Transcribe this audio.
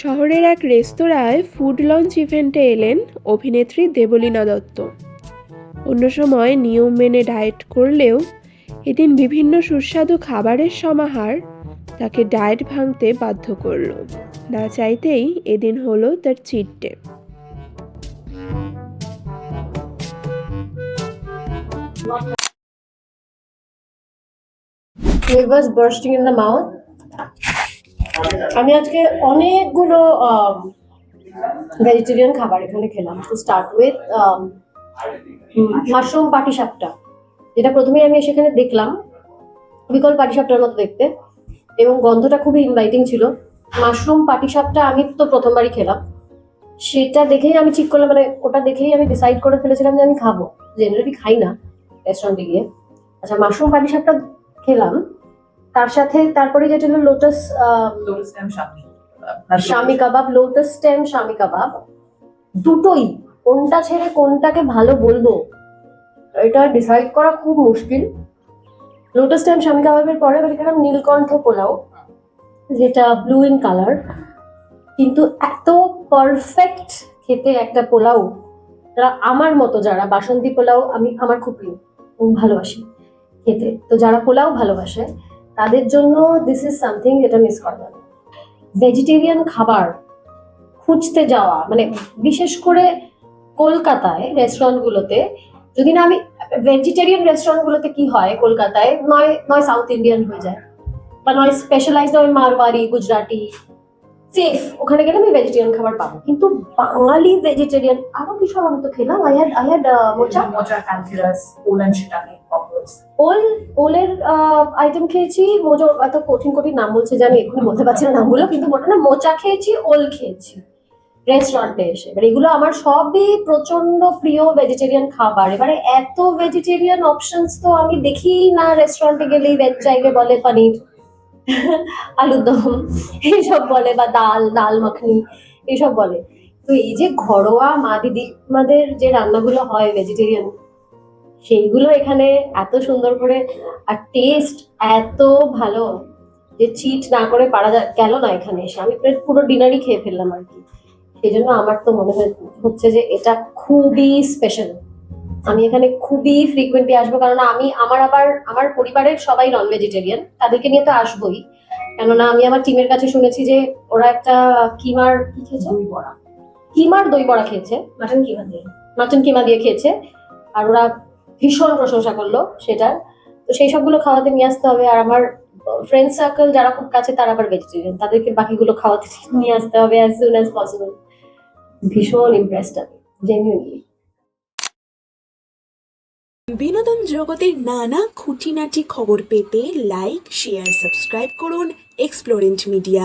শহরের এক রেস্তোরাঁয় ফুড লঞ্চ ইভেন্টে এলেন অভিনেত্রী দেবলীনা দত্ত। অন্য সময় নিয়ম মেনে ডায়েট করলেও এদিন বিভিন্ন সুস্বাদু খাবারের সমাহার তাকে ডায়েট ভাঙতে বাধ্য করল। না চাইতেই এদিন হলো তার cheat day flavours bursting in the mouth আমি আজকে অনেকগুলো ভেজিটেরিয়ান খাবার এখানে খেলাম। টু স্টার্ট উইথ মাশরুম পাটিসাপটা যেটা প্রথমেই আমি সেখানে দেখলাম। বিকল পাটিসাপটার মতো দেখতে। এবং গন্ধটা খুবই ইনভাইটিং ছিল। মাশরুম পাটিসাপটা আমি তো প্রথমবারই খেলাম। সেটা দেখেই আমি ঠিক করলাম মানে ওটা দেখেই আমি ডিসাইড করে ফেলেছিলাম যে আমি খাব। জেনারেলি খাই না রেস্টুরেন্টে গিয়ে। আচ্ছা মাশরুম পাটিসাপটা খেলাম। তার সাথে তারপরে যেটা হলো lotus shami kebab lotus stem shami kebab দুটোই কোনটা ছেড়ে কোনটাকে ভালো বলব এটা ডিসাইড করা খুব মুশকিল। লোটাস স্টেম শামি কাবাবের পরে আমি নীলকণ্ঠ পোলাও যেটা ব্লু ইন কালার কিন্তু এত পারফেক্ট খেতে একটা পোলাও যারা আমার মতো যারা বাসন্তী পোলাও আমি আমার খুব প্রিয় ভালোবাসি খেতে। তো যারা পোলাও ভালোবাসে তাদের জন্য দিস ইজ সামথিং যেটা মিস করা যাবে ভেজিটেরিয়ান খাবার খুঁজতে যাওয়া মানে বিশেষ করে কলকাতায় রেস্টুরেন্টগুলোতে যদি না আমি ভেজিটেরিয়ান রেস্টুরেন্টগুলোতে কি হয় কলকাতায়, নয় নয় সাউথ ইন্ডিয়ান হয়ে যায়। বা নয় স্পেশালাইজড হয় মারওয়ারি, গুজরাটি সেফ ওখানে গেলে আমি ভেজিটেরিয়ান খাবার পাবো। কিন্তু বাঙালি ভেজিটেরিয়ান আরও কিছু আমি তো খেলাম। আই হ্যাড আই হ্যাড মোচা মোচা ওলেন শিটানি পপলস ওল, ওলের আইটেম খেয়েছি, মোজো, এত কঠিন কঠিন নাম বলছে জানি এক্ষুনি বলতে পারছি না নামগুলো, কিন্তু মোটা না, মোচা খেয়েছি, ওল খেয়েছি। রেস্টুরেন্টে এসে। এবার এগুলো আমার সবই প্রচণ্ড প্রিয় ভেজিটেরিয়ান খাবার। এবারে এত ভেজিটেরিয়ান অপশনস তো আমি দেখি না রেস্টুরেন্টে গেলেই ভেজ চাইলে বলে, পনির, আলুর দম, এইসব বলে, বা ডাল ডাল মাখনি, এইসব বলে। তো এই যে ঘরোয়া মা দিদিমাদের যে রান্নাগুলো হয় ভেজিটেরিয়ান সেইগুলো এখানে এত সুন্দর করে আর টেস্ট এত ভালো যে চিট না করে পারা গেল না এখানে এসে? আমি প্রায় পুরো ডিনারই খেয়ে ফেললাম আর কি। সেই জন্য আমার তো মনে হচ্ছে যে এটা খুবই স্পেশাল আমি এখানে খুবই ফ্রিকুয়েন্টলি আসব কারণ আমি আমার আবার আমার পরিবারের সবাই নন ভেজিটেরিয়ান তাদেরকে নিয়ে তো আসবোই। কেননা আমি আমার টিমের কাছে শুনেছি যে ওরা একটা কিমার কি খেয়েছে? দই বড়া। কিমার দই বড়া খেয়েছে। মাটন কিমা দিয়ে। মাটন কিমা দিয়ে খেয়েছে। আর ওরা ভীষণ প্রশংসা করল সেটার। তো সেই সবগুলো খাওয়াতে নিয়ে আসতে হবে। আর আমার ফ্রেন্ড সার্কেল যারা খুব কাছে, তারা আবার ভেজিটেরিয়ান তাদেরকে বাকিগুলো খাওয়াতে নিয়ে আসতে হবে অ্যাজ সুন অ্যাজ পসিবল ভীষণ ইমপ্রেসড আমি জেনুইনলি বিনোদন জগতের নানা খুঁটিনাটি খবর পেতে লাইক শেয়ার সাবস্ক্রাইব করুন এক্সপ্লোরেন্ট মিডিয়া